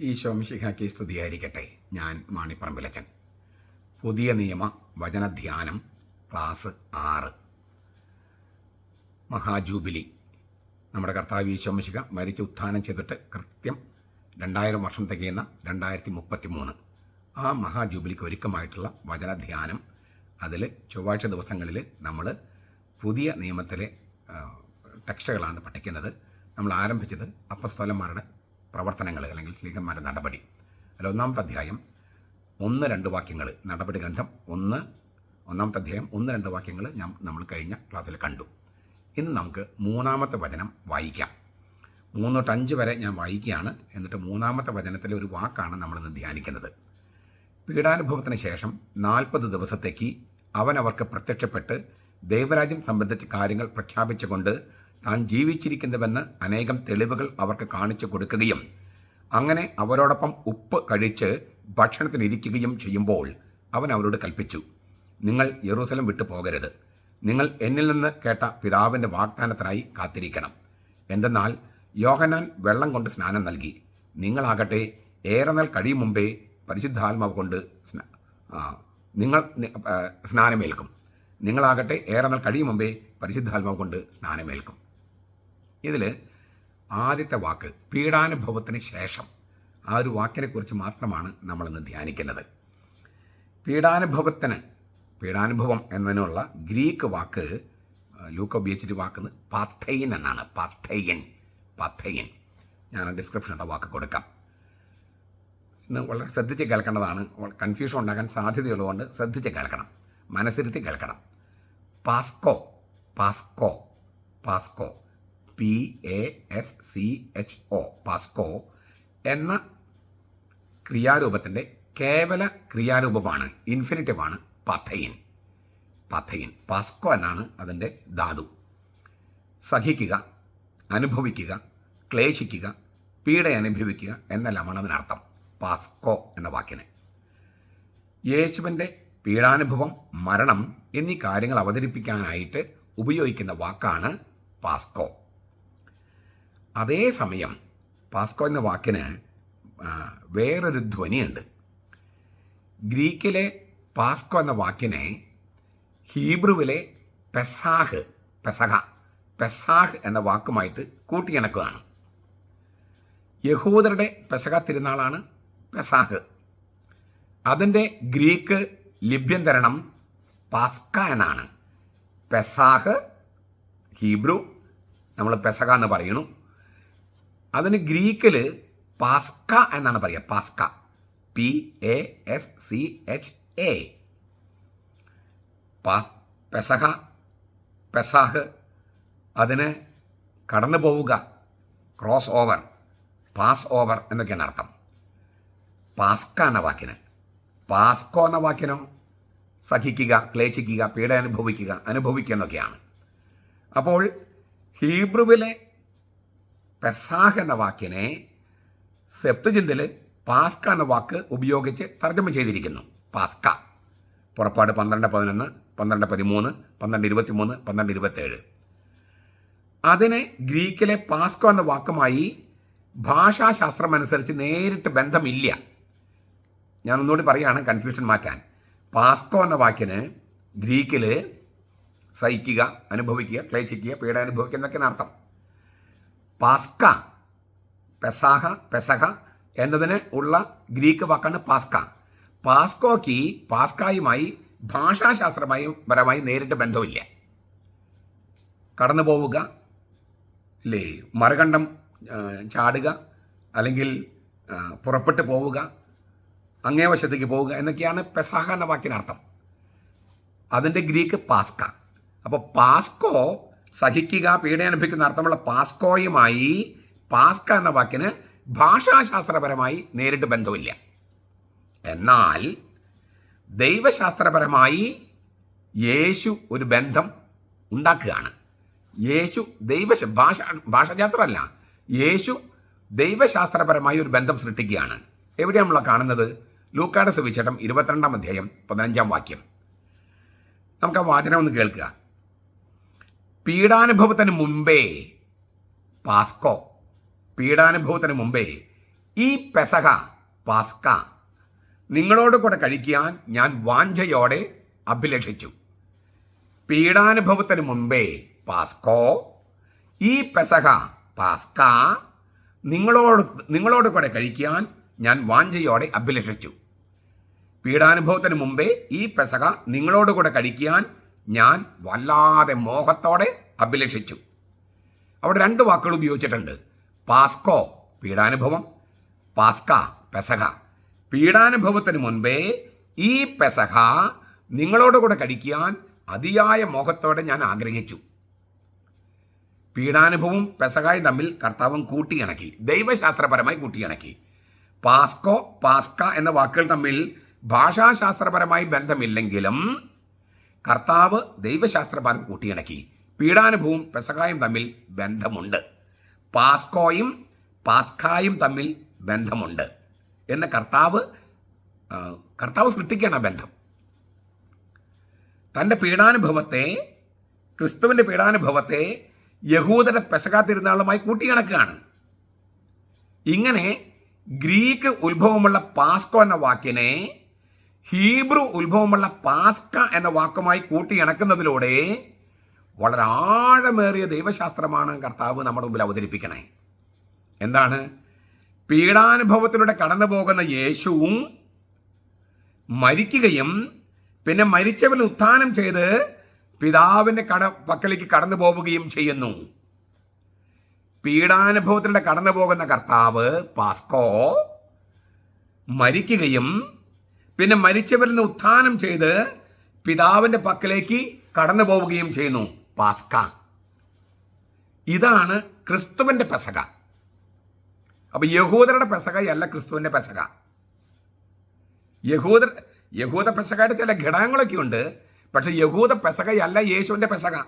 ഈശോ മിശിഹാക്കി സ്തുതിയായിരിക്കട്ടെ ഞാൻ മാണിപ്പറമ്പിലച്ചൻ. പുതിയ നിയമ വചനധ്യാനം ക്ലാസ് ആറ്. മഹാജൂബിലി. നമ്മുടെ കർത്താവ് ഈ ശോംശിഖ മരിച്ച് ഉത്ഥാനം ചെയ്തിട്ട് കൃത്യം രണ്ടായിരം വർഷം തികയുന്ന രണ്ടായിരത്തി മുപ്പത്തി മൂന്ന് ആ മഹാജൂബിലിക്ക് ഒരുക്കമായിട്ടുള്ള വചനധ്യാനം അതിൽ ചൊവ്വാഴ്ച ദിവസങ്ങളിൽ നമ്മൾ പുതിയ നിയമത്തിലെ ടെക്സ്റ്റുകളാണ് പഠിക്കുന്നത്. നമ്മൾ ആരംഭിച്ചത് അപ്പസ്തോലന്മാരുടെ പ്രവർത്തനങ്ങൾ അല്ലെങ്കിൽ സ്ലീഹന്മാരുടെ നടപടി. അല്ല ഒന്നാമത്തെ അധ്യായം ഒന്ന് രണ്ട് വാക്യങ്ങൾ നടപടി ഗ്രന്ഥം ഒന്ന് ഒന്നാമത്തെ അധ്യായം ഒന്ന് രണ്ട് വാക്യങ്ങൾ ഞാൻ നമ്മൾ കഴിഞ്ഞ ക്ലാസ്സിൽ കണ്ടു. ഇന്ന് നമുക്ക് മൂന്നാമത്തെ വചനം വായിക്കാം. മൂന്ന് തൊട്ട് അഞ്ച് വരെ ഞാൻ വായിക്കുകയാണ്. എന്നിട്ട് മൂന്നാമത്തെ വചനത്തിലെ ഒരു വാക്കാണ് നമ്മളിന്ന് ധ്യാനിക്കുന്നത്. പീഡാനുഭവത്തിന് ശേഷം നാൽപ്പത് ദിവസത്തേക്ക് അവൻ അവർക്ക് പ്രത്യക്ഷപ്പെട്ട് ദൈവരാജ്യം സംബന്ധിച്ച കാര്യങ്ങൾ പ്രഖ്യാപിച്ചുകൊണ്ട് താൻ ജീവിച്ചിരിക്കുന്നുവെന്ന് അനേകം തെളിവുകൾ അവർക്ക് കാണിച്ചു കൊടുക്കുകയും അങ്ങനെ അവരോടൊപ്പം ഉപ്പ് കഴിച്ച് ഭക്ഷണത്തിനിരിക്കുകയും ചെയ്യുമ്പോൾ അവൻ അവരോട് കൽപ്പിച്ചു നിങ്ങൾ യെറൂസലം വിട്ടു പോകരുത്. നിങ്ങൾ എന്നിൽ നിന്ന് കേട്ട പിതാവിന്റെ വാഗ്ദാനത്തിനായി കാത്തിരിക്കണം. എന്തെന്നാൽ യോഹനാൻ വെള്ളം കൊണ്ട് സ്നാനം നൽകി. നിങ്ങളാകട്ടെ ഏറെ നാൾ കഴിയും മുമ്പേ പരിശുദ്ധാത്മാവ് കൊണ്ട് സ്നാ നിങ്ങൾ സ്നാനമേൽക്കും. നിങ്ങളാകട്ടെ ഏറെ നാൾ കഴിയും മുമ്പേ പരിശുദ്ധാത്മാവ് കൊണ്ട് സ്നാനമേൽക്കും. ഇതിൽ ആദ്യത്തെ വാക്ക് പീഡാനുഭവത്തിന് ശേഷം ആ ഒരു വാക്കിനെക്കുറിച്ച് മാത്രമാണ് നമ്മളിന്ന് ധ്യാനിക്കുന്നത്. പീഡാനുഭവത്തിന് പീഡാനുഭവം എന്നതിനുള്ള ഗ്രീക്ക് വാക്ക് ലൂക്ക ഉപയോഗിച്ചിട്ട് വാക്കുന്നത് പഥയിൻ എന്നാണ്. പഥയിൻ പഥയിൻ. ഞാൻ ഡിസ്ക്രിപ്ഷൻ എന്ന വാക്ക് കൊടുക്കാം. ഇന്ന് വളരെ ശ്രദ്ധിച്ച് കേൾക്കേണ്ടതാണ്. കൺഫ്യൂഷൻ ഉണ്ടാക്കാൻ സാധ്യതയുള്ളതുകൊണ്ട് ശ്രദ്ധിച്ച് കേൾക്കണം. മനസ്സിരുത്തി കേൾക്കണം. പാസ്കോ പാസ്കോ Pasco. P A S C H O Pasco എന്ന ക്രിയാരൂപത്തിന്റെ കേവല ക്രിയാരൂപമാണ് ഇൻഫിനിറ്റീവാണ് പഥയിൻ പഥയിൻ പാസ്കോ എന്നാണ് അതിന്റെ ധാതു. സഹിക്കുക അനുഭവിക്കുക ക്ലേശിക്കുക പീഡ അനുഭവിക്കുക എന്നെല്ലാമാണ് അതിനർത്ഥം. പാസ്കോ എന്ന വാക്കിന്. യേശുവിന്റെ പീഡാനുഭവം മരണം എന്നീ കാര്യങ്ങൾ അവതരിപ്പിക്കാനായിട്ട് ഉപയോഗിക്കുന്ന വാക്കാണ് പാസ്കോ അതേസമയം പാസ്കോ എന്ന വാക്കിന് വേറൊരു ധ്വനിയുണ്ട്. ഗ്രീക്കിലെ പാസ്കോ എന്ന വാക്കിനെ ഹീബ്രുവിലെ പെസാഹ് പെസഹ പെസാഹ് എന്ന വാക്കുമായിട്ട് കൂട്ടിയിണക്കുകയാണ്. യഹൂദരുടെ പെസഹ തിരുനാളാണ് പെസാഹ്. അതിന്റെ ഗ്രീക്ക് ലിഭ്യന്തരണം പാസ്ക എന്നാണ്. പെസാഹ് ഹീബ്രു നമ്മൾ പെസക എന്ന് പറയുന്നു. അതിന് ഗ്രീക്കിൽ പാസ്ക എന്നാണ് പറയുക. Pascha. P A S C H A. Pass പെസഹ പെസാഹ്. അതിന് കടന്നു പോവുക. ക്രോസ് ഓവർ പാസ് ഓവർ എന്നൊക്കെയാണ് അർത്ഥം. പാസ്ക എന്ന വാക്കിന്. പാസ്കോ എന്ന വാക്കിനോ സഹിക്കുക ക്ലേശിക്കുക പീഡ അനുഭവിക്കുക അനുഭവിക്കുക എന്നൊക്കെയാണ്. അപ്പോൾ ഹീബ്രുവിലെ പെസാഹ് എന്ന വാക്കിനെ സെപ്തുചിന്തിൽ പാസ്ക എന്ന വാക്ക് ഉപയോഗിച്ച് തർജമ ചെയ്തിരിക്കുന്നു. പാസ്ക. പുറപ്പാട് പന്ത്രണ്ട് പതിനൊന്ന് പന്ത്രണ്ട് പതിമൂന്ന് പന്ത്രണ്ട് ഇരുപത്തിമൂന്ന് പന്ത്രണ്ട് ഇരുപത്തേഴ്. അതിനെ ഗ്രീക്കിലെ പാസ്കോ എന്ന വാക്കുമായി ഭാഷാശാസ്ത്രം അനുസരിച്ച് നേരിട്ട് ബന്ധമില്ല. ഞാൻ ഒന്നുകൂടി പറയുകയാണ് കൺഫ്യൂഷൻ മാറ്റാൻ. പാസ്കോ എന്ന വാക്കിന് ഗ്രീക്കിൽ സഹിക്കുക അനുഭവിക്കുക ക്ലേശിക്കുക പീഡ അനുഭവിക്കുക എന്നൊക്കെയാണ് അർത്ഥം. പാസ്ക. പെസാഹ പെസഹ എന്നതിന് ഉള്ള ഗ്രീക്ക് വാക്കാണ് പാസ്ക. പാസ്കോക്ക് പാസ്കായുമായി ഭാഷാശാസ്ത്രമായി പരമായി നേരിട്ട് ബന്ധമില്ല. കടന്നു പോവുക അല്ലേ മറുകണ്ഠം ചാടുക അല്ലെങ്കിൽ പുറപ്പെട്ട് പോവുക അങ്ങേ വശത്തേക്ക് പോവുക എന്നൊക്കെയാണ് പെസാഹ എന്ന വാക്കിനർത്ഥം. അതിന്റെ ഗ്രീക്ക് പാസ്ക. അപ്പോൾ പാസ്കോ സഹിക്കുക പീഡ അനുഭവിക്കുന്ന അർത്ഥമുള്ള പാസ്കോയുമായി പാസ്ക എന്ന വാക്കിന് ഭാഷാശാസ്ത്രപരമായി നേരിട്ട് ബന്ധമില്ല. എന്നാൽ ദൈവശാസ്ത്രപരമായി യേശു ഒരു ബന്ധം ഉണ്ടാക്കുകയാണ്. യേശു ദൈവ ഭാഷ ഭാഷാശാസ്ത്രമല്ല യേശു ദൈവശാസ്ത്രപരമായി ഒരു ബന്ധം സൃഷ്ടിക്കുകയാണ്. എവിടെയാണ് നമ്മൾ കാണുന്നത്? ലൂക്കാട് സുവിശേഷം ഇരുപത്തിരണ്ടാം അധ്യായം പതിനഞ്ചാം വാക്യം. നമുക്ക് ആ വാചനം ഒന്ന് കേൾക്കുക പീഡാനുഭവത്തിന് മുമ്പേ പാസ്കോ പീഡാനുഭവത്തിന് മുമ്പേ ഈ പെസക പാസ്ക നിങ്ങളോട് കൂടെ കഴിക്കാൻ ഞാൻ വാഞ്ചയോടെ അഭിലഷിച്ചു. പീഡാനുഭവത്തിന് മുമ്പേ പാസ്കോ ഈ പെസക പാസ്ക നിങ്ങളോട് നിങ്ങളോട് കൂടെ കഴിക്കാൻ ഞാൻ വാഞ്ചയോടെ അഭിലഷിച്ചു. പീഡാനുഭവത്തിന് മുമ്പേ ഈ പെസക നിങ്ങളോട് കൂടെ കഴിക്കാൻ ഞാൻ വല്ലാതെ മോഹത്തോടെ അഭിലഷിച്ചു. അവിടെ രണ്ട് വാക്കുകൾ ഉപയോഗിച്ചിട്ടുണ്ട്. പാസ്കോ പീഡാനുഭവം. പാസ്ക പെസഹ പീഡാനുഭവത്തിന് മുൻപേ ഈ പെസഹ നിങ്ങളോട് കൂടെ കഴിക്കാൻ അതിയായ മോഹത്തോടെ ഞാൻ ആഗ്രഹിച്ചു. പീഡാനുഭവവും പെസകായും തമ്മിൽ കർത്താവും കൂട്ടിയിണക്കി. ദൈവശാസ്ത്രപരമായി കൂട്ടിയിണക്കി. പാസ്കോ പാസ്ക എന്ന വാക്കുകൾ തമ്മിൽ ഭാഷാശാസ്ത്രപരമായി ബന്ധമില്ലെങ്കിലും കർത്താവ് ദൈവശാസ്ത്രഭാരം കൂട്ടിയിണക്കി. പീഡാനുഭവവും പെസകായും തമ്മിൽ ബന്ധമുണ്ട്. പാസ്കോയും പാസ്കായും തമ്മിൽ ബന്ധമുണ്ട്. എന്ന് കർത്താവ് കർത്താവ് സൃഷ്ടിക്കുകയാണ് ബന്ധം. തന്റെ പീഡാനുഭവത്തെ ക്രിസ്തുവിന്റെ പീഡാനുഭവത്തെ യഹൂദരുടെ പെസക തിരുനാളുമായി കൂട്ടിയിണക്കുകയാണ്. ഇങ്ങനെ ഗ്രീക്ക് ഉത്ഭവമുള്ള പാസ്കോ എന്ന വാക്കിനെ ഹീബ്രു ഉത്ഭവമുള്ള പാസ്ക എന്ന വാക്കുമായി കൂട്ടിയിണക്കുന്നതിലൂടെ വളരെ ആഴമേറിയ ദൈവശാസ്ത്രമാണ് കർത്താവ് നമ്മുടെ മുമ്പിൽ അവതരിപ്പിക്കണേ. എന്താണ്? പീഡാനുഭവത്തിലൂടെ കടന്നു പോകുന്ന യേശുവും മരിക്കുകയും പിന്നെ മരിച്ചവൻ ഉത്ഥാനം ചെയ്ത് പിതാവിന്റെ കട പക്കലേക്ക് കടന്നു പോവുകയും ചെയ്യുന്നു. പീഡാനുഭവത്തിലൂടെ കടന്നു പോകുന്ന കർത്താവ് പാസ്കോ മരിക്കുകയും പിന്നെ മരിച്ചവരിൽ നിന്ന് ഉത്ഥാനം ചെയ്ത് പിതാവിന്റെ പക്കലേക്ക് കടന്നു പോവുകയും ചെയ്യുന്നു. പാസ്ക. ഇതാണ് ക്രിസ്തുവിന്റെ പെസക. അപ്പൊ യഹൂദരുടെ പെസകയല്ല ക്രിസ്തുവിന്റെ പെസക. യഹൂദർ യഹൂദ പെസകയുടെ ചില ഘടകങ്ങളൊക്കെ ഉണ്ട്. പക്ഷെ യഹൂദ പെസകയല്ല യേശുവിന്റെ പെസക.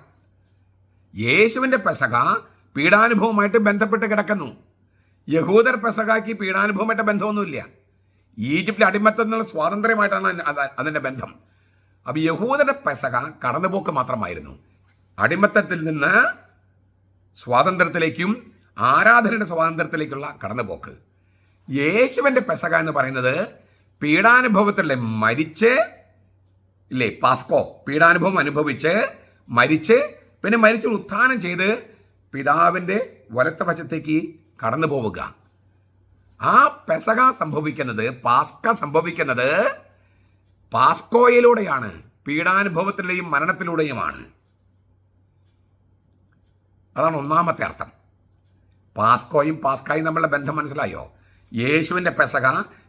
യേശുവിന്റെ പെസക പീഡാനുഭവമായിട്ട് ബന്ധപ്പെട്ട് കിടക്കുന്നു. യഹൂദർ പെസകാക്ക് പീഡാനുഭവമായിട്ട് ബന്ധമൊന്നുമില്ല. ഈജിപ്തിലെ അടിമത്തം എന്നുള്ള സ്വാതന്ത്ര്യമായിട്ടാണ് അതിന്റെ ബന്ധം. അപ്പോൾ യഹൂദരുടെ പെസക കടന്നുപോക്ക് മാത്രമായിരുന്നു. അടിമത്തത്തിൽ നിന്ന് സ്വാതന്ത്ര്യത്തിലേക്കും ആരാധനയുടെ സ്വാതന്ത്ര്യത്തിലേക്കുള്ള കടന്നുപോക്ക്. യേശുവിന്റെ പെസക എന്ന് പറയുന്നത് പീഡാനുഭവത്തിലെ മരിച്ച് ഇല്ലേ പാസ്കോ പീഡാനുഭവം അനുഭവിച്ച് മരിച്ച് പിന്നെ മരിച്ച് ഉത്ഥാനം ചെയ്ത് പിതാവിന്റെ വലത്ത വശത്തേക്ക് കടന്നു പോവുക ആ പെസക സംഭവിക്കുന്നത് പാസ്ക സംഭവിക്കുന്നത് പാസ്കോയിലൂടെയാണ് പീഡാനുഭവത്തിലൂടെയും മരണത്തിലൂടെയുമാണ്. അതാണ് ഒന്നാമത്തെ അർത്ഥം. പാസ്കോയും പാസ്കായും തമ്മിലുള്ള ബന്ധം മനസ്സിലായോ? യേശുവിന്റെ പെസക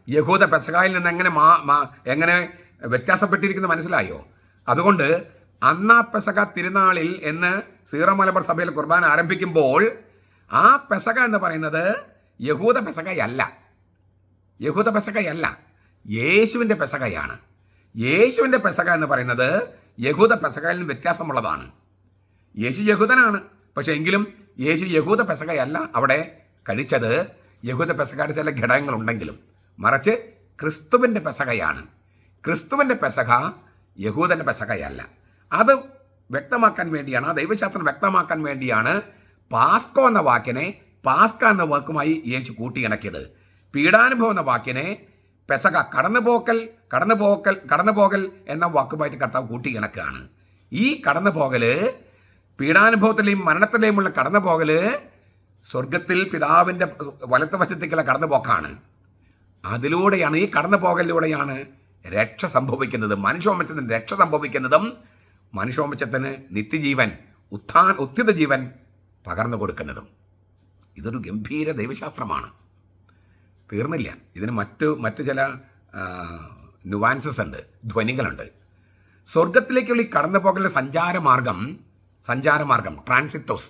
യഹൂദ പെസകായിൽ നിന്ന് എങ്ങനെ മാ എങ്ങനെ വ്യത്യാസപ്പെട്ടിരിക്കുന്നത് മനസ്സിലായോ? അതുകൊണ്ട് അന്നാ പെസക തിരുനാളിൽ എന്ന് സീറോ മലബാർ സഭയിൽ കുർബാന ആരംഭിക്കുമ്പോൾ ആ പെസക എന്ന് പറയുന്നത് യഹൂദ പെസകയല്ല. യഹൂദ പെസകയല്ല. യേശുവിന്റെ പെസകയാണ്. യേശുവിന്റെ പെസക എന്ന് പറയുന്നത് യഹൂദ പെസകയിൽ നിന്ന് വ്യത്യാസമുള്ളതാണ്. യേശു യഹൂദനാണ്. പക്ഷേ എങ്കിലും യേശു യഹൂദ പെസകയല്ല അവിടെ കഴിച്ചത്. യഹൂദ പെസകയുടെ ചില ഘടകങ്ങളുണ്ടെങ്കിലും. മറിച്ച് ക്രിസ്തുവിന്റെ പെസകയാണ്. ക്രിസ്തുവിന്റെ പെസക യഹൂദന്റെ പെസകയല്ല. അത് വ്യക്തമാക്കാൻ വേണ്ടിയാണ് ദൈവശാസ്ത്രം വ്യക്തമാക്കാൻ വേണ്ടിയാണ് പാസ്കോ എന്ന വാക്കിനെ പാസ്ക എന്ന വാക്കുമായി യേശു കൂട്ടിയിണക്കിയത്. പീഡാനുഭവം എന്ന വാക്കിനെ പെസക കടന്നുപോക്കൽ കടന്നുപോക്കൽ കടന്നുപോകൽ എന്ന വാക്കുമായിട്ട് കർത്താവ് കൂട്ടിയിണക്കുകയാണ്. ഈ കടന്നുപോകൽ പീഡാനുഭവത്തിലെയും മരണത്തിലെയുമുള്ള കടന്നുപോകൽ സ്വർഗത്തിൽ പിതാവിന്റെ വലത്ത് വശത്തേക്കുള്ള കടന്നുപോക്കാണ് അതിലൂടെയാണ് ഈ കടന്നുപോകലിലൂടെയാണ് രക്ഷ സംഭവിക്കുന്നത്. മനുഷ്യവംശത്തിന് രക്ഷ സംഭവിക്കുന്നതും മനുഷ്യവംശത്തിന് നിത്യജീവൻ ഉത്ഥാൻ ഉത്ഥിത ജീവൻ പകർന്നു കൊടുക്കുന്നതും. ഇതൊരു ഗംഭീര ദൈവശാസ്ത്രമാണ്. തീർന്നില്ല. ഇതിന് മറ്റു മറ്റു ചില നുവാൻസസ് ഉണ്ട് ധ്വനികളുണ്ട്. സ്വർഗത്തിലേക്കുള്ള ഈ കടന്നുപോകലിന്റെ സഞ്ചാരമാർഗം സഞ്ചാരമാർഗം ട്രാൻസിറ്റോസ്.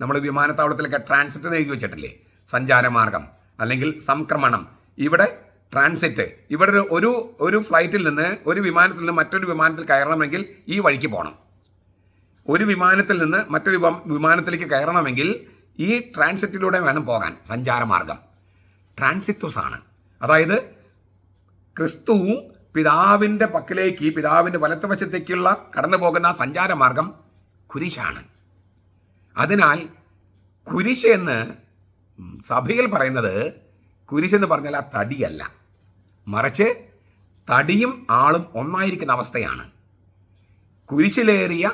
നമ്മൾ വിമാനത്താവളത്തിലൊക്കെ ട്രാൻസിറ്റ് എന്ന് എഴുതി വെച്ചിട്ടില്ലേ? സഞ്ചാരമാർഗം അല്ലെങ്കിൽ സംക്രമണം. ഇവിടെ ട്രാൻസിറ്റ് ഇവിടെ ഒരു- ഒരു ഒരു ഫ്ലൈറ്റിൽ നിന്ന് ഒരു വിമാനത്തിൽ നിന്ന് മറ്റൊരു വിമാനത്തിൽ കയറണമെങ്കിൽ ഈ വഴിക്ക് പോകണം ഒരു വിമാനത്തിൽ നിന്ന് മറ്റൊരു വിമാനത്തിലേക്ക് കയറണമെങ്കിൽ ഈ ട്രാൻസിറ്റിലൂടെ വേണം പോകാൻ സഞ്ചാരമാർഗം. ട്രാൻസിറ്റോസ് ആണ് അതായത് ക്രിസ്തുവും പിതാവിന്റെ പക്കലേക്ക് പിതാവിന്റെ വലത്ത് വശത്തേക്കുള്ള കടന്നു പോകുന്ന സഞ്ചാരമാർഗം കുരിശാണ്. അതിനാൽ കുരിശ് എന്ന് സഭയിൽ പറയുന്നത് കുരിശെന്ന് പറഞ്ഞാൽ ആ തടിയല്ല. മറിച്ച് തടിയും ആളും ഒന്നായിരിക്കുന്ന അവസ്ഥയാണ്. കുരിശിലേറിയ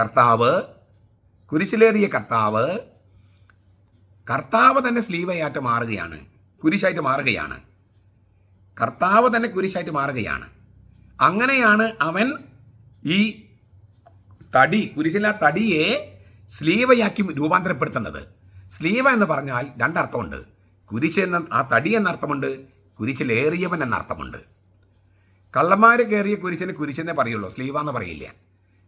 കർത്താവ് കുരിശിലേറിയ കർത്താവ് കർത്താവ് തന്നെ സ്ലീവയായിട്ട് മാറുകയാണ്. കുരിശായിട്ട് മാറുകയാണ്. കർത്താവ് തന്നെ കുരിശായിട്ട് മാറുകയാണ്. അങ്ങനെയാണ് അവൻ ഈ തടി കുരിശിലെ തടിയെ സ്ലീവയാക്കി രൂപാന്തരപ്പെടുത്തുന്നത്. സ്ലീവ എന്ന് പറഞ്ഞാൽ രണ്ടർത്ഥമുണ്ട്. കുരിശ് എന്ന ആ തടി എന്നർത്ഥമുണ്ട് കുരിശിലേറിയവൻ എന്നർത്ഥമുണ്ട്. കള്ളന്മാർ കയറിയ കുരിശിനെ കുരിശെന്നേ പറയുള്ളൂ സ്ലീവ എന്ന് പറയില്ല.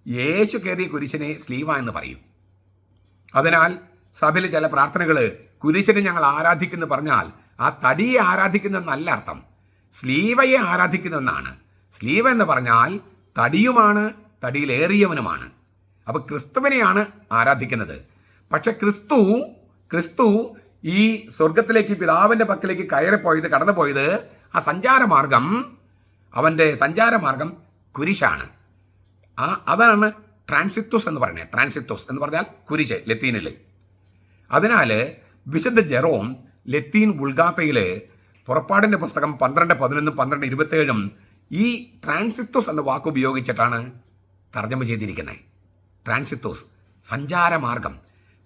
യേശു കയറിയ കുരിശിനെ സ്ലീവ എന്ന് പറയും. അതിനാൽ സഭയിൽ ചില പ്രാർത്ഥനകൾ കുരിശിനെ ഞങ്ങൾ ആരാധിക്കുന്നു പറഞ്ഞാൽ ആ തടിയെ ആരാധിക്കുന്നതെന്നല്ല അർത്ഥം സ്ലീവയെ ആരാധിക്കുന്നു എന്നാണ് സ്ലീവ എന്ന് പറഞ്ഞാൽ തടിയുമാണ് തടിയിലേറിയവനുമാണ്. അപ്പോൾ ക്രിസ്തുവിനെയാണ് ആരാധിക്കുന്നത്. പക്ഷെ ക്രിസ്തു ക്രിസ്തു ഈ സ്വർഗത്തിലേക്ക് പിതാവിന്റെ പക്കലേക്ക് കയറിപ്പോയത് കടന്നുപോയത് ആ സഞ്ചാരമാർഗം അവന്റെ സഞ്ചാരമാർഗം കുരിശാണ്. ആ അതാണ് ട്രാൻസിത്തോസ് എന്ന് പറയുന്നത്. ട്രാൻസിത്തോസ് എന്ന് പറഞ്ഞാൽ കുരിശ് ലത്തീനിൽ അതിനാൽ വിശുദ്ധ ജെറോം ലത്തീൻ ഉൾഗാത്തയിലെ പുറപ്പാടിന്റെ പുസ്തകം പന്ത്രണ്ട് പതിനൊന്നും പന്ത്രണ്ട് ഇരുപത്തേഴും ഈ ട്രാൻസിത്തോസ് എന്ന വാക്ക് ഉപയോഗിച്ചിട്ടാണ് തർജമ ചെയ്തിരിക്കുന്നത്. ട്രാൻസിത്തോസ് സഞ്ചാരമാർഗം.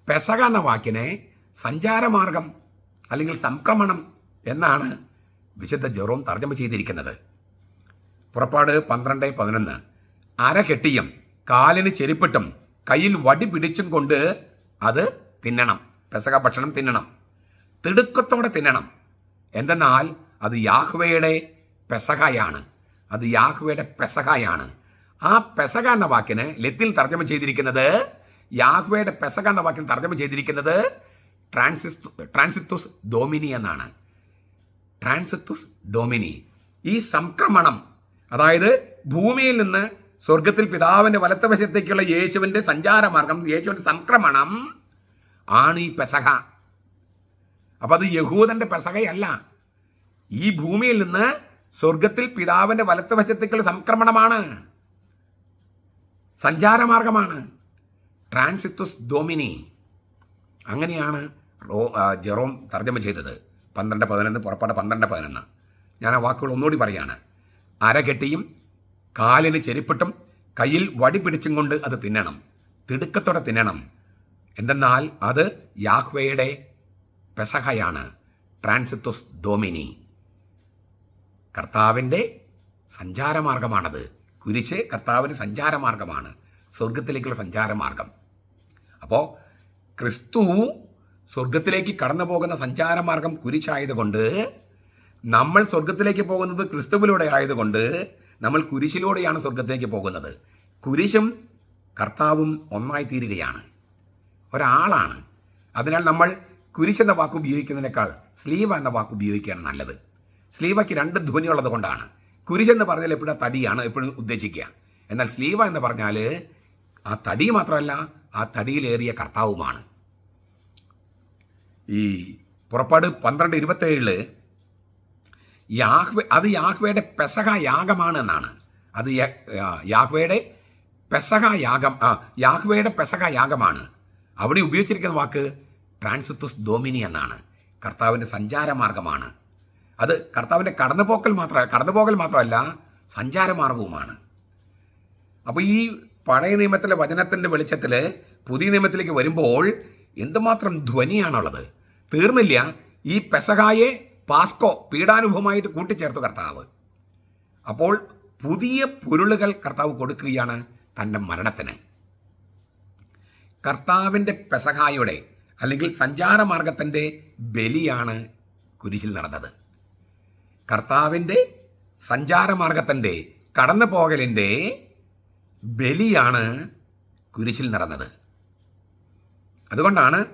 പെസക എന്ന വാക്കിനെ സഞ്ചാരമാർഗം അല്ലെങ്കിൽ സംക്രമണം എന്നാണ് വിശുദ്ധ ജെറോം തർജമ ചെയ്തിരിക്കുന്നത്. പുറപ്പാട് പന്ത്രണ്ട് പതിനൊന്ന് അര കെട്ടിയും കാലിന് ചെരുപ്പിട്ടും കയ്യിൽ വടി പിടിച്ചും കൊണ്ട് അത് തിന്നണം. പെസക ഭക്ഷണം തിന്നണം. തിടുക്കത്തോടെ തിന്നണം. എന്തെന്നാൽ അത് യാഹ്വയുടെ പെസകയാണ്. അത് യാഹ്വയുടെ പെസകയാണ്. ആ പെസക എന്ന വാക്കിന് ലത്തിൽ തർജമ ചെയ്തിരിക്കുന്നത് യാഹ്വയുടെ പെസക എന്ന വാക്കിന് തർജമ ചെയ്തിരിക്കുന്നത് ട്രാൻസിസ് ട്രാൻസിത്തുസ് ഡോമിനി എന്നാണ്. ട്രാൻസിത്തുസ് ഡോമിനി. ഈ സംക്രമണം അതായത് ഭൂമിയിൽ നിന്ന് സ്വർഗത്തിൽ പിതാവിന്റെ വലത്തവശത്തേക്കുള്ള യേശുവിന്റെ സഞ്ചാരമാർഗം യേശുവിന്റെ സംക്രമണം ആണ് ഈ പെസഹ. അപ്പം അത് യഹൂദന്റെ പെസഹയല്ല. ഈ ഭൂമിയിൽ നിന്ന് സ്വർഗത്തിൽ പിതാവിന്റെ വലത്തവശത്തേക്കുള്ള സംക്രമണമാണ്. സഞ്ചാരമാർഗമാണ്. ട്രാൻസിത്തുസ് ഡോമിനി. അങ്ങനെയാണ് റോ ജെറോം തർജമ ചെയ്തത്. പന്ത്രണ്ട് പതിനൊന്ന് പുറപ്പാട് പന്ത്രണ്ട് പതിനൊന്ന്. ഞാൻ ആ വാക്കുകൾ ഒന്നുകൂടി പറയാണ്. അരകെട്ടിയും കാലിന് ചെരുപ്പിട്ടും കയ്യിൽ വടി പിടിച്ചും കൊണ്ട് അത് തിന്നണം. തിടുക്കത്തോടെ തിന്നണം. എന്തെന്നാൽ അത് യാഹ്വയുടെ പെസഹയാണ് ട്രാൻസിത്തോസ് ഡോമിനി. കർത്താവിന്റെ സഞ്ചാരമാർഗമാണത്. കുരിശ് കർത്താവിന് സഞ്ചാരമാർഗമാണ് സ്വർഗത്തിലേക്കുള്ള സഞ്ചാരമാർഗം. അപ്പോൾ ക്രിസ്തു സ്വർഗത്തിലേക്ക് കടന്നു പോകുന്ന സഞ്ചാരമാർഗം കുരിശായതുകൊണ്ട് നമ്മൾ സ്വർഗത്തിലേക്ക് പോകുന്നത് ക്രിസ്തുവിലൂടെ ആയതുകൊണ്ട് നമ്മൾ കുരിശിലൂടെയാണ് സ്വർഗത്തിലേക്ക് പോകുന്നത്. കുരിശും കർത്താവും ഒന്നായി തീരുകയാണ് ഒരാളാണ്. അതിനാൽ നമ്മൾ കുരിശ് എന്ന വാക്ക് ഉപയോഗിക്കുന്നതിനേക്കാൾ സ്ലീവ എന്ന വാക്ക് ഉപയോഗിക്കുകയാണ് നല്ലത്. സ്ലീവയ്ക്ക് രണ്ട് ധ്വനിയുള്ളത് കൊണ്ടാണ്. കുരിശ് എന്ന് പറഞ്ഞാൽ എപ്പോഴും തടിയാണ് എപ്പോഴും ഉദ്ദേശിക്കുക. എന്നാൽ സ്ലീവ എന്ന് പറഞ്ഞാൽ ആ തടി മാത്രമല്ല ആ തടിയിലേറിയ കർത്താവുമാണ്. ഈ പുറപ്പാട് പന്ത്രണ്ട് ഇരുപത്തേഴിൽ യാഹ്വേ അത് യാഹ്വയുടെ പെസഹ യാഗമാണ് എന്നാണ്. അത് യാഹ്വയുടെ പെസഹ യാഗം ആ യാഹ്വയുടെ പെസഹ യാഗമാണ്. അവിടെ ഉപയോഗിച്ചിരിക്കുന്ന വാക്ക് ട്രാൻസിത്തുസ് ഡോമിനി എന്നാണ്. കർത്താവിന്റെ സഞ്ചാരമാർഗമാണ്. അത് കർത്താവിന്റെ കടന്നുപോക്കൽ മാത്ര കടന്നുപോകൽ മാത്രമല്ല സഞ്ചാരമാർഗവുമാണ്. അപ്പോൾ ഈ പഴയ നിയമത്തിലെ വചനത്തിന്റെ വെളിച്ചത്തിൽ പുതിയ നിയമത്തിലേക്ക് വരുമ്പോൾ എന്തുമാത്രം ധ്വനിയാണുള്ളത്? തീർന്നില്ല. ഈ പെസഹായെ പാസ്കോ പീഡാനുഭവമായിട്ട് കൂട്ടിച്ചേർത്തു കർത്താവ്. അപ്പോൾ പുതിയ പൊരുളുകൾ കർത്താവ് കൊടുക്കുകയാണ് തന്റെ മരണത്തിന്. കർത്താവിന്റെ പെസഹായുടെ അല്ലെങ്കിൽ സഞ്ചാരമാർഗത്തിന്റെ ബലിയാണ് കുരിശിൽ നടന്നത്. കർത്താവിന്റെ സഞ്ചാരമാർഗത്തിന്റെ കടന്നു പോകലിന്റെ ബലിയാണ് കുരിശിൽ നടന്നത്. അതുകൊണ്ടാണ്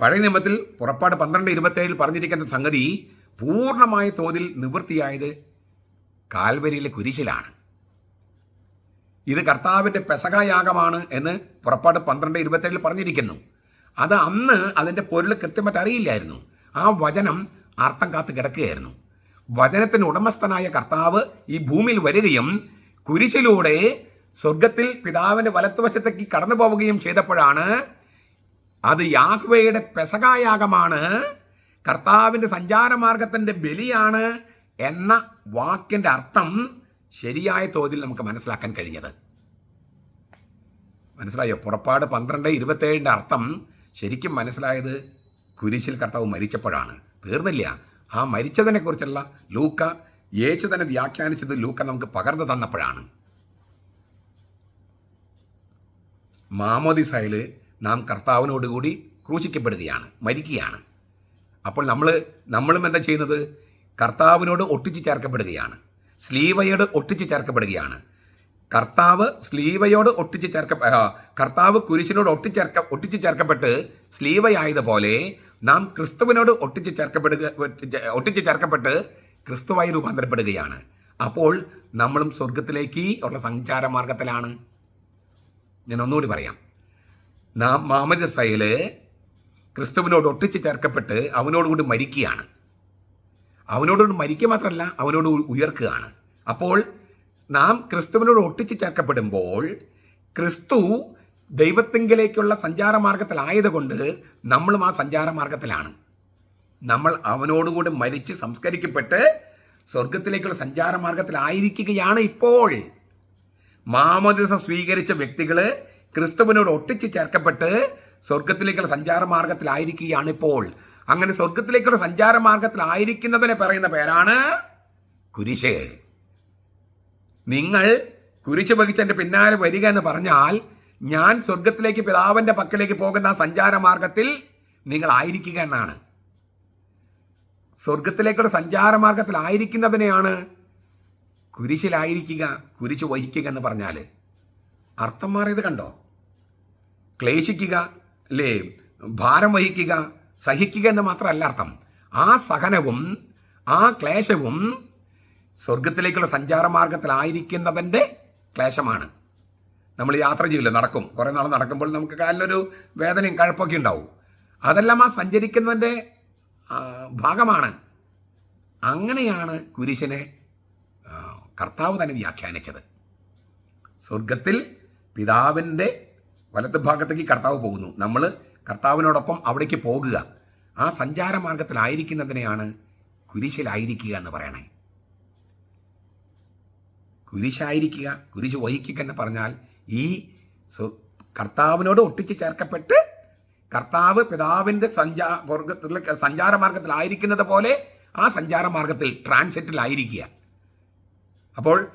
പഴയ നിയമത്തിൽ പുറപ്പാട് പന്ത്രണ്ട് ഇരുപത്തേഴിൽ പറഞ്ഞിരിക്കുന്ന സംഗതി പൂർണമായ തോതിൽ നിവൃത്തിയായത് കാൽവരിയിലെ കുരിശിലാണ്. ഇത് കർത്താവിന്റെ പെസകായാഗമാണ് എന്ന് പുറപ്പാട് പന്ത്രണ്ട് ഇരുപത്തേഴിൽ പറഞ്ഞിരിക്കുന്നു. അത് അന്ന് അതിന്റെ പൊരുൾ കൃത്യമായിട്ട് അറിയില്ലായിരുന്നു. ആ വചനം അർത്ഥം കാത്ത് കിടക്കുകയായിരുന്നു. വചനത്തിന് ഉടമസ്ഥനായ കർത്താവ് ഈ ഭൂമിയിൽ വരികയും കുരിശിലൂടെ സ്വർഗത്തിൽ പിതാവിന്റെ വലത്തുവശത്തേക്ക് കടന്നു പോവുകയും ചെയ്തപ്പോഴാണ് അത് യാഹ്വയുടെ പെസകായാഗമാണ് കർത്താവിന്റെ സഞ്ചാരമാർഗത്തിന്റെ ബലിയാണ് എന്ന വാക്കിന്റെ അർത്ഥം ശരിയായ തോതിൽ നമുക്ക് മനസ്സിലാക്കാൻ കഴിഞ്ഞത്. മനസ്സിലായോ? പുറപ്പാട് പന്ത്രണ്ട് ഇരുപത്തേഴിന്റെ അർത്ഥം ശരിക്കും മനസ്സിലായത് കുരിശിൽ കർത്താവ് മരിച്ചപ്പോഴാണ്. തീർന്നില്ല. ആ മരിച്ചതിനെക്കുറിച്ചുള്ള ലൂക്ക യേശു തന്നെ വ്യാഖ്യാനിച്ചത് ലൂക്ക നമുക്ക് പകർന്നു തന്നപ്പോഴാണ്. മാമോദിസയിൽ നാം കർത്താവിനോടുകൂടി ക്രൂശിക്കപ്പെടുകയാണ് മരിക്കുകയാണ്. അപ്പോൾ നമ്മൾ നമ്മളും എന്താ ചെയ്യുന്നത്? കർത്താവിനോട് ഒട്ടിച്ചു ചേർക്കപ്പെടുകയാണ്. സ്ലീവയോട് ഒട്ടിച്ച് ചേർക്കപ്പെടുകയാണ്. കർത്താവ് സ്ലീവയോട് ഒട്ടിച്ച് ചേർക്ക കർത്താവ് കുരിശിനോട് ഒട്ടിച്ചേർക്ക ഒട്ടിച്ച് ചേർക്കപ്പെട്ട് സ്ലീവയായതുപോലെ നാം ക്രിസ്തുവിനോട് ഒട്ടിച്ച് ചേർക്കപ്പെടുക ഒട്ടിച്ച് ചേർക്കപ്പെട്ട് ക്രിസ്തുവായി രൂപാന്തരപ്പെടുകയാണ്. അപ്പോൾ നമ്മളും സ്വർഗത്തിലേക്ക് ഉള്ള സഞ്ചാര മാർഗത്തിലാണ് ഞാൻ ഒന്നുകൂടി പറയാം. നാം മാമജസയിൽ ക്രിസ്തുവിനോട് ഒട്ടിച്ച് ചേർക്കപ്പെട്ട് അവനോടുകൂടി മരിക്കുകയാണ്. അവനോടുകൂടി മരിക്കുക മാത്രമല്ല അവനോട് ഉയർക്കുകയാണ്. അപ്പോൾ നാം ക്രിസ്തുവിനോട് ഒട്ടിച്ച് ചേർക്കപ്പെടുമ്പോൾ ക്രിസ്തു ദൈവത്തിങ്കിലേക്കുള്ള സഞ്ചാരമാർഗത്തിലായതുകൊണ്ട് നമ്മളും ആ സഞ്ചാരമാർഗത്തിലാണ്. നമ്മൾ അവനോടുകൂടി മരിച്ച് സംസ്കരിക്കപ്പെട്ട് സ്വർഗത്തിലേക്കുള്ള സഞ്ചാരമാർഗത്തിലായിരിക്കുകയാണ് ഇപ്പോൾ. മാമോദിസം സ്വീകരിച്ച വ്യക്തികൾ ക്രിസ്തുവിനോട് ഒട്ടിച്ച് ചേർക്കപ്പെട്ട് സ്വർഗത്തിലേക്കുള്ള സഞ്ചാരമാർഗത്തിലായിരിക്കുകയാണ് ഇപ്പോൾ. അങ്ങനെ സ്വർഗത്തിലേക്കുള്ള സഞ്ചാര മാർഗത്തിലായിരിക്കുന്നതിനെ പറയുന്ന പേരാണ് കുരിശ്. നിങ്ങൾ കുരിശ് വഹിച്ചതിന്റെ പിന്നാലെ വരിക എന്ന് പറഞ്ഞാൽ ഞാൻ സ്വർഗത്തിലേക്ക് പിതാവിന്റെ പക്കലേക്ക് പോകുന്ന ആ സഞ്ചാരമാർഗത്തിൽ നിങ്ങൾ ആയിരിക്കുക എന്നാണ്. സ്വർഗത്തിലേക്കുള്ള സഞ്ചാര മാർഗത്തിലായിരിക്കുന്നതിനെയാണ് കുരിശിലായിരിക്കുക കുരിശ് വഹിക്കുക എന്ന് പറഞ്ഞാൽ. അർത്ഥം മാറിയത് കണ്ടോ? ക്ലേശിക്കുക അല്ലേ? ഭാരം വഹിക്കുക സഹിക്കുക എന്ന് മാത്രമല്ല അർത്ഥം. ആ സഹനവും ആ ക്ലേശവും സ്വർഗത്തിലേക്കുള്ള സഞ്ചാരമാർഗത്തിലായിരിക്കുന്നതിന്റെ ക്ലേശമാണ്. നമ്മൾ യാത്ര ചെയ്യില്ല? നടക്കും. കുറേ നാൾ നടക്കുമ്പോൾ നമുക്ക് കാലിലൊരു വേദനയും കഴപ്പൊക്കെ ഉണ്ടാവും. അതെല്ലാം ആ സഞ്ചരിക്കുന്നതിന്റെ ഭാഗമാണ്. അങ്ങനെയാണ് കുരിശിനെ കർത്താവ് തന്നെ വ്യാഖ്യാനിച്ചത്. സ്വർഗത്തിൽ പിതാവിന്റെ വലത്ത് ഭാഗത്തേക്ക് കർത്താവ് പോകുന്നു. നമ്മൾ കർത്താവിനോടൊപ്പം അവിടേക്ക് പോകുക. ആ സഞ്ചാരമാർഗത്തിലായിരിക്കുന്നതിനെയാണ് കുരിശിലായിരിക്കുക എന്ന് പറയണേ. കുരിശായിരിക്കുക കുരിശ് വഹിക്കുക എന്ന് പറഞ്ഞാൽ ഈ കർത്താവിനോട് ഒട്ടിച്ച് ചേർക്കപ്പെട്ട് കർത്താവ് പിതാവിന്റെ സഞ്ചാ വർഗത്തിൽ സഞ്ചാരമാർഗത്തിലായിരിക്കുന്നത് പോലെ ആ സഞ്ചാരമാർഗത്തിൽ ട്രാൻസിറ്റിലായിരിക്കുക. അപ്പോൾ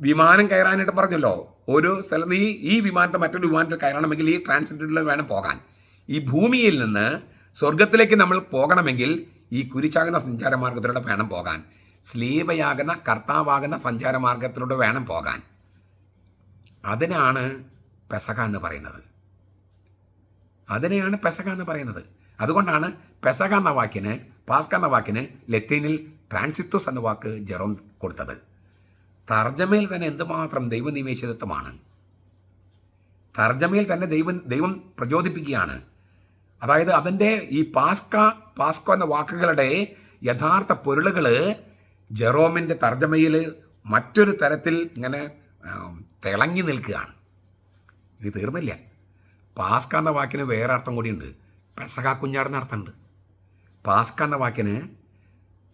വിമാനം കയറാനായിട്ട് പറഞ്ഞല്ലോ. ഒരു സ്ഥലത്ത് ഈ ഈ വിമാനത്തെ മറ്റൊരു വിമാനത്തിൽ കയറണമെങ്കിൽ ഈ ട്രാൻസിറ്റിൽ വേണം പോകാൻ. ഈ ഭൂമിയിൽ നിന്ന് സ്വർഗത്തിലേക്ക് നമ്മൾ പോകണമെങ്കിൽ ഈ കുരിശാകുന്ന സഞ്ചാരമാർഗത്തിലൂടെ വേണം പോകാൻ. സ്ലീവയാകുന്ന കർത്താവാകുന്ന സഞ്ചാരമാർഗത്തിലൂടെ വേണം പോകാൻ. അതിനാണ് പെസക എന്ന് പറയുന്നത്. അതിനെയാണ് പെസക എന്ന് പറയുന്നത്. അതുകൊണ്ടാണ് പെസക എന്ന വാക്കിന് പാസ്ക എന്ന വാക്കിന് ലത്തീനിൽ ട്രാൻസിത്തോസ് എന്ന വാക്ക് ജെറോം കൊടുത്തത്. തർജമയിൽ തന്നെ എന്തുമാത്രം ദൈവനിവേശിതത്വമാണ്? തർജമയിൽ തന്നെ ദൈവം ദൈവം പ്രചോദിപ്പിക്കുകയാണ്. അതായത് അതിന്റെ ഈ പാസ്ക പാസ്കോ എന്ന വാക്കുകളുടെ യഥാർത്ഥ പൊരുളുകൾ ജെറോമിന്റെ തർജമയിൽ മറ്റൊരു തരത്തിൽ ഇങ്ങനെ തിളങ്ങി നിൽക്കുകയാണ്. ഇത് തീർന്നില്ല. പാസ്ക എന്ന വാക്കിന് വേറെ അർത്ഥം കൂടിയുണ്ട്. പെസക കുഞ്ഞാടെന്ന അർത്ഥമുണ്ട്. പാസ്ക എന്ന വാക്കിന്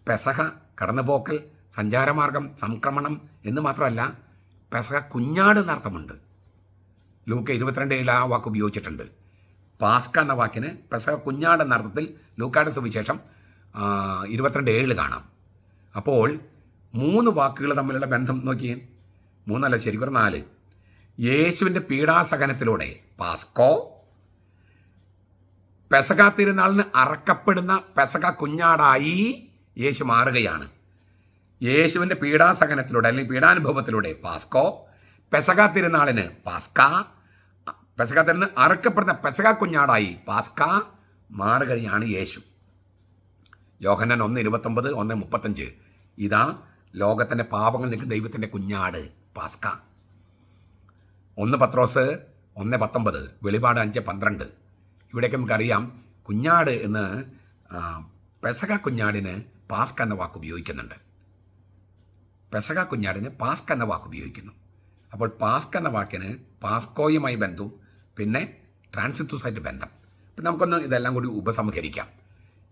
പെസഹ കടന്നുപോക്കൽ സഞ്ചാരമാർഗം സംക്രമണം എന്ന് മാത്രമല്ല പെസഹ കുഞ്ഞാട് എന്നർത്ഥമുണ്ട് ലൂക്ക ഇരുപത്തിരണ്ടിൽ ആ വാക്ക് ഉപയോഗിച്ചിട്ടുണ്ട്. പാസ്ക എന്ന വാക്കിന് പെസഹ കുഞ്ഞാട് എന്ന അർത്ഥത്തിൽ ലൂക്കാട് സുവിശേഷം ഇരുപത്തിരണ്ട് ഏഴിൽ കാണാം. അപ്പോൾ മൂന്ന് വാക്കുകൾ തമ്മിലുള്ള ബന്ധം നോക്കിയേ. മൂന്നല്ല ശരിക്കും നാല്. യേശുവിന്റെ പീഡാസഹനത്തിലൂടെ പാസ്കോ പെസക തിരുനാളിന് അറക്കപ്പെടുന്ന പെസക കുഞ്ഞാടായി യേശു മാറുകയാണ്. യേശുവിന്റെ പീഡാസഹനത്തിലൂടെ അല്ലെങ്കിൽ പീഡാനുഭവത്തിലൂടെ പാസ്കോ പെസക തിരുനാളിന് പാസ്ക പെസക തിരുന്ന് അറക്കപ്പെടുന്ന പെസക കുഞ്ഞാടായി പാസ്ക മാറുകയാണ് യേശു. യോഹന്നൻ ഒന്ന് ഇരുപത്തൊമ്പത് ഒന്ന് മുപ്പത്തഞ്ച്. ഇതാ ലോകത്തിന്റെ പാപങ്ങൾ നിൽക്കുന്ന ദൈവത്തിന്റെ കുഞ്ഞാട് പാസ്ക. ഒന്ന് പത്രോസ് ഒന്ന് പത്തൊമ്പത് വെളിപാട് അഞ്ച് പന്ത്രണ്ട്. ഇവിടെയൊക്കെ നമുക്കറിയാം കുഞ്ഞാട് എന്ന് പെസക കുഞ്ഞാടിന് പാസ്ക എന്ന വാക്ക് ഉപയോഗിക്കുന്നുണ്ട്. പെസക കുഞ്ഞാടിന് പാസ്ക എന്ന വാക്ക് ഉപയോഗിക്കുന്നു. അപ്പോൾ പാസ്ക എന്ന വാക്കിന് പാസ്കോയുമായി ബന്ധവും പിന്നെ ട്രാൻസിത്തൂസായിട്ട് ബന്ധം. അപ്പം നമുക്കൊന്ന് ഇതെല്ലാം കൂടി ഉപസംഹരിക്കാം.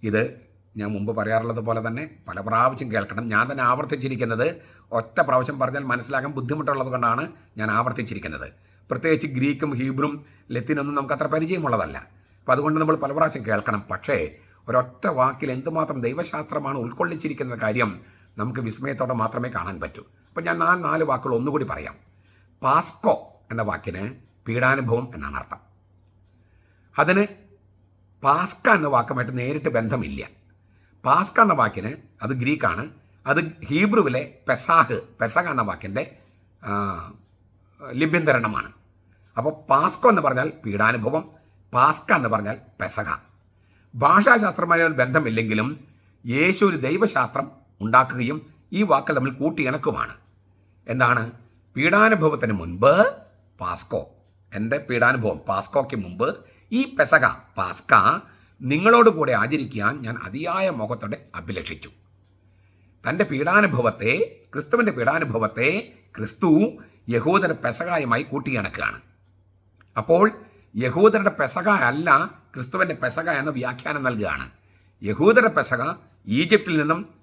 ഇത് ഞാൻ മുമ്പ് പറയാറുള്ളത് പോലെ തന്നെ പല പ്രാവശ്യം കേൾക്കണം. ഞാൻ തന്നെ ആവർത്തിച്ചിരിക്കുന്നത് ഒറ്റ പ്രാവശ്യം പറഞ്ഞാൽ മനസ്സിലാക്കാൻ ബുദ്ധിമുട്ടുള്ളത് കൊണ്ടാണ് ഞാൻ ആവർത്തിച്ചിരിക്കുന്നത്. പ്രത്യേകിച്ച് ഗ്രീക്കും ഹീബ്രും ലത്തിനൊന്നും നമുക്ക് അത്ര പരിചയമുള്ളതല്ല. അപ്പോൾ അതുകൊണ്ട് നമ്മൾ പല പ്രാവശ്യം കേൾക്കണം. പക്ഷേ ഒരൊറ്റ വാക്കിൽ എന്തുമാത്രം ദൈവശാസ്ത്രമാണ് ഉൾക്കൊള്ളിച്ചിരിക്കുന്ന കാര്യം നമുക്ക് വിസ്മയത്തോടെ മാത്രമേ കാണാൻ പറ്റൂ. അപ്പോൾ ഞാൻ ആ നാല് വാക്കുകൾ ഒന്നുകൂടി പറയാം. പാസ്കോ എന്ന വാക്കിന് പീഡാനുഭവം എന്നാണ് അർത്ഥം. അതിന് പാസ്ക എന്ന വാക്കുമായിട്ട് നേരിട്ട് ബന്ധമില്ല. പാസ്ക എന്ന വാക്കിന് അത് ഗ്രീക്കാണ്. അത് ഹീബ്രുവിലെ പെസാഹ് പെസഹ എന്ന വാക്കിന്റെ ലിഭ്യന്തരണമാണ് അപ്പോൾ പാസ്കോ എന്ന് പറഞ്ഞാൽ പീഡാനുഭവം പാസ്ക എന്ന് പറഞ്ഞാൽ പെസഹ. ഭാഷാശാസ്ത്രമായ ഒരു ബന്ധമില്ലെങ്കിലും യേശു ഒരു ദൈവശാസ്ത്രം ഉണ്ടാക്കുകയും ഈ വാക്കുകൾ തമ്മിൽ കൂട്ടിയിണക്കുമാണ്. എന്താണ്? പീഡാനുഭവത്തിന് മുൻപ് പാസ്കോ എന്റെ പീഡാനുഭവം പാസ്കോയ്ക്ക് മുമ്പ്. ഈ പെസക പാസ്ക നിങ്ങളോട് കൂടെ ആചരിക്കാൻ ഞാൻ അതിയായ മുഖത്തോടെ അഭിലഷിച്ചു. തന്റെ പീഡാനുഭവത്തെ ക്രിസ്തുവിന്റെ പീഡാനുഭവത്തെ ക്രിസ്തു യഹൂദരുടെ പെസകായുമായി കൂട്ടിയിണക്കുകയാണ്. അപ്പോൾ യഹൂദരുടെ പെസക അല്ല ക്രിസ്തുവിന്റെ പെസക എന്ന വ്യാഖ്യാനം നൽകുകയാണ്. യഹൂദരുടെ പെസക ഈജിപ്തിൽ നിന്നും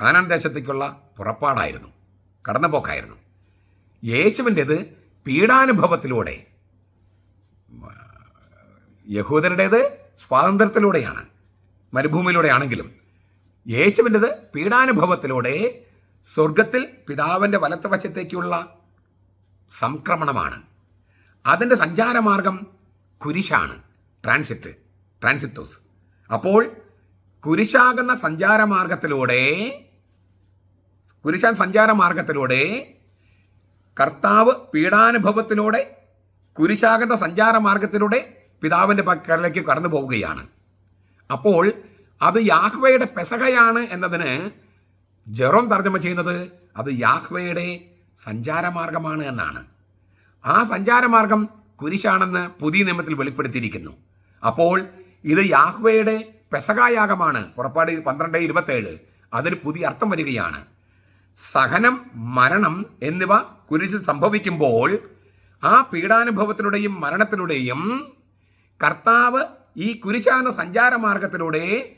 കാനാൻ ദേശത്തേക്കുള്ള പുറപ്പാടായിരുന്നു കടന്നുപോക്കായിരുന്നു. യേശുവിന്റെത് പീഡാനുഭവത്തിലൂടെ യഹൂദരുടേത് സ്വാതന്ത്ര്യത്തിലൂടെയാണ് മരുഭൂമിയിലൂടെയാണെങ്കിലും. യേശുവിന്റെത് പീഡാനുഭവത്തിലൂടെ സ്വർഗത്തിൽ പിതാവിന്റെ വലത്ത് വശത്തേക്കുള്ള സംക്രമണമാണ്. അതിന്റെ സഞ്ചാരമാർഗം കുരിശാണ് ട്രാൻസിറ്റ് ട്രാൻസിറ്റോസ് അപ്പോൾ കുരിശാകുന്ന സഞ്ചാരമാർഗത്തിലൂടെ കുരിശാൻ സഞ്ചാരമാർഗത്തിലൂടെ കർത്താവ് പീഡാനുഭവത്തിലൂടെ കുരിശാകുന്ന സഞ്ചാരമാർഗത്തിലൂടെ പിതാവിന്റെ പക്കലേക്ക് കടന്നു പോവുകയാണ്. അപ്പോൾ അത് യാഹ്വയുടെ പെസകയാണ് എന്നതിന് ജെറോം തർജമ ചെയ്യുന്നത് അത് യാഹ്വയുടെ സഞ്ചാരമാർഗമാണ് എന്നാണ്. ആ സഞ്ചാരമാർഗം കുരിശാണെന്ന് പുതിയ നിയമത്തിൽ വെളിപ്പെടുത്തിയിരിക്കുന്നു. അപ്പോൾ ഇത് യാഹ്വയുടെ പെസകായാഗമാണ് പുറപ്പാട് പന്ത്രണ്ട് ഇരുപത്തേഴ്. അതിന് പുതിയ അർത്ഥം വരികയാണ്. സഹനം മരണം എന്നിവ കുരിശിൽ സംഭവിക്കുമ്പോൾ ആ പീഡാനുഭവത്തിലൂടെയും മരണത്തിലൂടെയും കർത്താവ് ഈ കുരിശാകുന്ന സഞ്ചാരമാർഗത്തിലൂടെ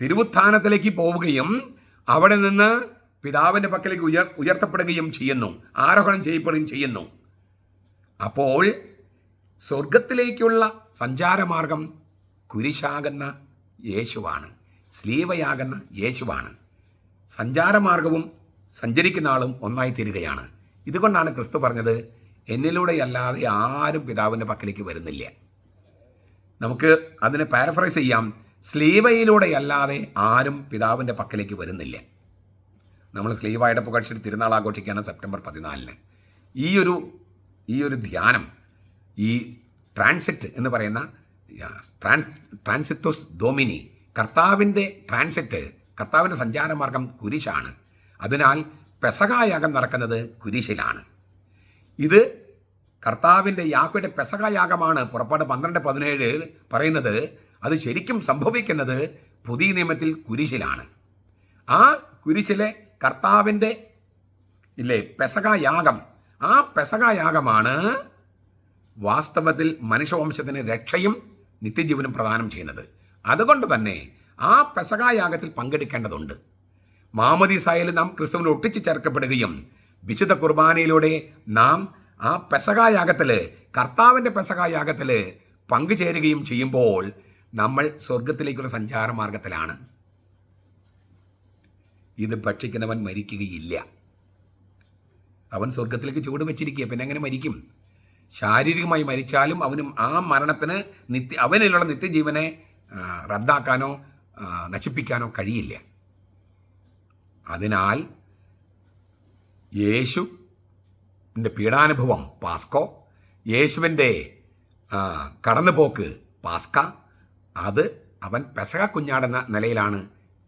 തിരുവുത്ഥാനത്തിലേക്ക് പോവുകയും അവിടെ നിന്ന് പിതാവിന്റെ പക്കലേക്ക് ഉയർ ഉയർത്തപ്പെടുകയും ചെയ്യുന്നു. ആരോഹണം ചെയ്യപ്പെടുകയും ചെയ്യുന്നു. അപ്പോൾ സ്വർഗത്തിലേക്കുള്ള സഞ്ചാരമാർഗം കുരിശാകുന്ന യേശുവാണ്. സ്ലീവയാകുന്ന യേശുവാണ്. സഞ്ചാരമാർഗവും സഞ്ചരിക്കുന്ന ആളും ഒന്നായി തീരുകയാണ്. ഇതുകൊണ്ടാണ് ക്രിസ്തു പറഞ്ഞത് എന്നിലൂടെയല്ലാതെ ആരും പിതാവിന്റെ പക്കലേക്ക് വരുന്നില്ല. നമുക്ക് അതിനെ പാരഫ്രൈസ് ചെയ്യാം. സ്ലീവയിലൂടെയല്ലാതെ ആരും പിതാവിന്റെ പക്കലേക്ക് വരുന്നില്ല. നമ്മൾ സ്ലീവായുടെ പുകഴ്ച തിരുനാൾ ആഘോഷിക്കുകയാണ് സെപ്റ്റംബർ പതിനാലിന്. ഈ ഒരു ഈ ഒരു ധ്യാനം ഈ ട്രാൻസിറ്റ് എന്ന് പറയുന്ന ട്രാൻസ് ട്രാൻസിത്തോസ് ഡോമിനി കർത്താവിന്റെ ട്രാൻസിറ്റ് കർത്താവിന്റെ സഞ്ചാരമാർഗം കുരിശാണ്. അതിനാൽ പെസകായാഗം നടക്കുന്നത് കുരിശിലാണ്. ഇത് കർത്താവിന്റെ യാക്കോയുടെ പെസകായാഗമാണ് പുറപ്പാട് പന്ത്രണ്ട് പതിനേഴ് പറയുന്നത് അത് ശരിക്കും സംഭവിക്കുന്നത് പുതിയ നിയമത്തിൽ കുരിശിലാണ്. ആ കുരിശിലെ കർത്താവിന്റെ ഇല്ലേ പെസകായാഗം ആ പെസകായാഗമാണ് വാസ്തവത്തിൽ മനുഷ്യവംശത്തിന് രക്ഷയും നിത്യജീവനും പ്രദാനം ചെയ്യുന്നത്. അതുകൊണ്ട് തന്നെ ആ പെസകായാഗത്തിൽ പങ്കെടുക്കേണ്ടതുണ്ട്. മാമതി സായിൽ നാം ക്രിസ്തുവിൽ ഒട്ടിച്ചു ചേർക്കപ്പെടുകയും വിശുദ്ധ കുർബാനയിലൂടെ നാം ആ പെസകായാഗത്തിൽ കർത്താവിന്റെ പെസകായാഗത്തിൽ പങ്കുചേരുകയും ചെയ്യുമ്പോൾ നമ്മൾ സ്വർഗത്തിലേക്കുള്ള സഞ്ചാരമാർഗത്തിലാണ് ഇത് ഭക്ഷിക്കുന്നവൻ മരിക്കുകയില്ല. അവൻ സ്വർഗത്തിലേക്ക് ചൂട് വെച്ചിരിക്കുക പിന്നെ എങ്ങനെ മരിക്കും? ശാരീരികമായി മരിച്ചാലും അവനും ആ മരണത്തിന് നിത്യ അവനിലുള്ള നിത്യജീവനെ റദ്ദാക്കാനോ നശിപ്പിക്കാനോ കഴിയില്ല. അതിനാൽ യേശു പീഡാനുഭവം പാസ്കോ യേശുവിന്റെ കടന്നുപോക്ക് പാസ്ക അത് അവൻ പെസക കുഞ്ഞാടെന്ന നിലയിലാണ്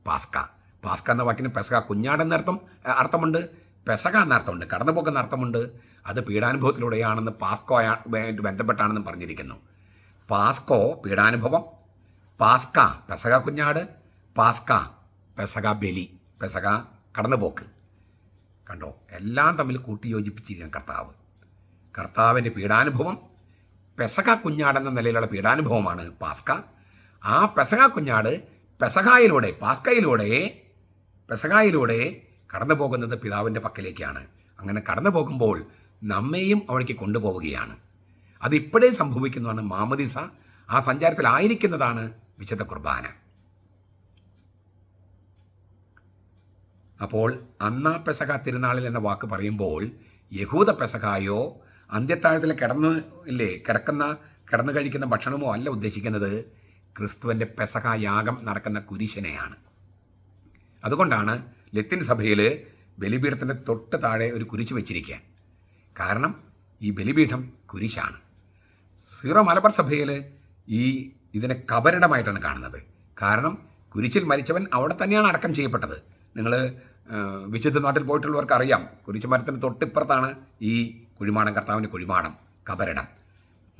പാസ്ക. പാസ്ക എന്ന വാക്കിന് പെസക കുഞ്ഞാടെന്ന അർത്ഥം അർത്ഥമുണ്ട് പെസക എന്ന അർത്ഥമുണ്ട് കടന്നുപോക്ക് എന്ന അർത്ഥമുണ്ട്. അത് പീഡാനുഭവത്തിലൂടെയാണെന്ന് പാസ്കോ ആയിട്ട് ബന്ധപ്പെട്ടാണെന്നും പറഞ്ഞിരിക്കുന്നു. പാസ്കോ പീഡാനുഭവം പാസ്ക പെസക കുഞ്ഞാട് പാസ്ക പെസക ബലി പെസക കടന്നുപോക്ക്. കണ്ടോ? എല്ലാം തമ്മിൽ കൂട്ടിയോജിപ്പിച്ചിരിക്കാൻ കർത്താവ്. കർത്താവിന്റെ പീഡാനുഭവം പെസക കുഞ്ഞാടെന്ന നിലയിലുള്ള പീഡാനുഭവമാണ് പാസ്ക. ആ പെസക കുഞ്ഞാട് പെസകായിലൂടെ പാസ്കയിലൂടെ പെസകായിലൂടെ കടന്നു പോകുന്നത് പിതാവിന്റെ പക്കലേക്കാണ്. അങ്ങനെ കടന്നു പോകുമ്പോൾ നമ്മയും അവിടേക്ക് കൊണ്ടുപോവുകയാണ്. അതിപ്പോഴേ സംഭവിക്കുന്നതാണ് മാമദിസ. ആ സഞ്ചാരത്തിലായിരിക്കുന്നതാണ് വിശുദ്ധ കുർബാന. അപ്പോൾ അന്നാ പെസക തിരുനാളിൽ എന്ന വാക്ക് പറയുമ്പോൾ യഹൂദ പെസകായോ അന്ത്യത്താഴത്തിൽ കിടന്ന് ഇല്ലേ കിടക്കുന്ന കിടന്നു കഴിക്കുന്ന ഭക്ഷണമോ അല്ല ഉദ്ദേശിക്കുന്നത് ക്രിസ്തുവിന്റെ പെസക യാഗം നടക്കുന്ന കുരിശനെയാണ്. അതുകൊണ്ടാണ് ലത്തിൻ സഭയിൽ ബലിപീഠത്തിന്റെ തൊട്ട് താഴെ ഒരു കുരിശ് വെച്ചിരിക്കുക. കാരണം ഈ ബലിപീഠം കുരിശാണ്. സീറോ മലബാർ സഭയിൽ ഈ ഇതിനെ കബരിടമായിട്ടാണ് കാണുന്നത്. കാരണം കുരിശിൽ മരിച്ചവൻ അവിടെ തന്നെയാണ് അടക്കം ചെയ്യപ്പെട്ടത്. നിങ്ങൾ വിശുദ്ധ നാട്ടിൽ പോയിട്ടുള്ളവർക്ക് അറിയാം. കുരിശ് മരത്തിന് തൊട്ടിപ്പുറത്താണ് ഈ കുഴിമാടം കർത്താവിന്റെ കുഴിമാടം കബരിടം.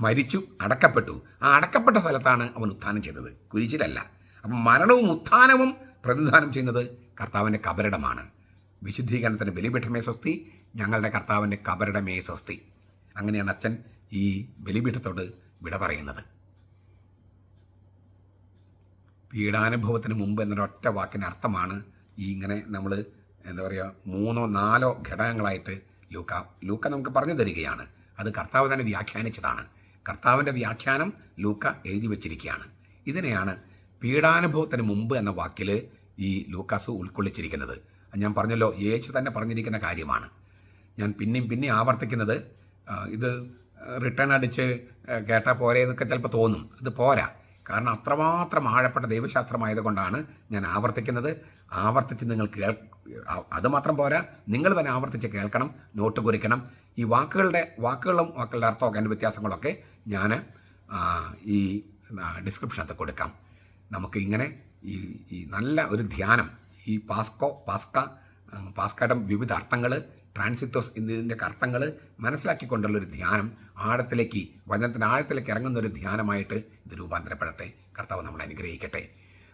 മരിച്ചു അടക്കപ്പെട്ടു. ആ അടക്കപ്പെട്ട സ്ഥലത്താണ് അവൻ ഉത്ഥാനം ചെയ്തത്. കുരിശിലല്ല. അപ്പം മരണവും ഉത്ഥാനവും പ്രതിനിധാനം ചെയ്യുന്നത് കർത്താവിന്റെ കബരിടമാണ്. വിശുദ്ധീകരണത്തിന് ബലിപീഠമേ സ്വസ്തി ഞങ്ങളുടെ കർത്താവിന്റെ കബരിടമേ സ്വസ്തി. അങ്ങനെയാണ് അച്ഛൻ ഈ ബലിപീഠത്തോട് വിട പറയുന്നത്. പീഡാനുഭവത്തിന് മുമ്പ് എന്നൊരൊറ്റ വാക്കിന് അർത്ഥമാണ് ഈ ഇങ്ങനെ നമ്മൾ എന്താ പറയുക മൂന്നോ നാലോ ഘടകങ്ങളായിട്ട് ലൂക്ക ലൂക്ക നമുക്ക് പറഞ്ഞു തരികയാണ്. അത് കർത്താവ് തന്നെ വ്യാഖ്യാനിച്ചതാണ്. കർത്താവിന്റെ വ്യാഖ്യാനം ലൂക്ക എഴുതി വച്ചിരിക്കുകയാണ്. ഇതിനെയാണ് പീഡാനുഭവത്തിന് മുമ്പ് എന്ന വാക്കിൽ ഈ ലൂക്കാസ് ഉൾക്കൊള്ളിച്ചിരിക്കുന്നത്. ഞാൻ പറഞ്ഞല്ലോ യേശു തന്നെ പറഞ്ഞിരിക്കുന്ന കാര്യമാണ്. ഞാൻ പിന്നെയും പിന്നെയും ആവർത്തിക്കുന്നത് ഇത് റിട്ടേൺ അടിച്ച് കേട്ടാൽ പോരെ എന്നൊക്കെ ചിലപ്പോൾ തോന്നും. അത് പോരാ. കാരണം അത്രമാത്രം ആഴപ്പെട്ട ദൈവശാസ്ത്രമായതുകൊണ്ടാണ് ഞാൻ ആവർത്തിക്കുന്നത്. ആവർത്തിച്ച് നിങ്ങൾ കേൾ അതുമാത്രം മാത്രം പോരാ. നിങ്ങൾ തന്നെ ആവർത്തിച്ച് കേൾക്കണം നോട്ട് കുറിക്കണം. ഈ വാക്കുകളുടെ വാക്കുകളും വാക്കുകളുടെ അർത്ഥമൊക്കെ അതിന്റെ വ്യത്യാസങ്ങളൊക്കെ ഞാൻ ഈ ഡിസ്ക്രിപ്ഷനകത്ത് കൊടുക്കാം. നമുക്ക് ഇങ്ങനെ ഈ ഈ നല്ല ഒരു ധ്യാനം ഈ പാസ്കോ പാസ്ക പാസ്കയുടെ വിവിധ അർത്ഥങ്ങൾ ട്രാൻസിത്തോസ് എന്നതിന്റെ അർത്ഥങ്ങൾ മനസ്സിലാക്കിക്കൊണ്ടുള്ളൊരു ധ്യാനം ആഴത്തിലേക്ക് വചനത്തിന്റെ ആഴത്തിലേക്ക് ഇറങ്ങുന്ന ഒരു ധ്യാനമായിട്ട് ഇത് രൂപാന്തരപ്പെടട്ടെ. കർത്താവ് നമ്മളെ അനുഗ്രഹിക്കട്ടെ.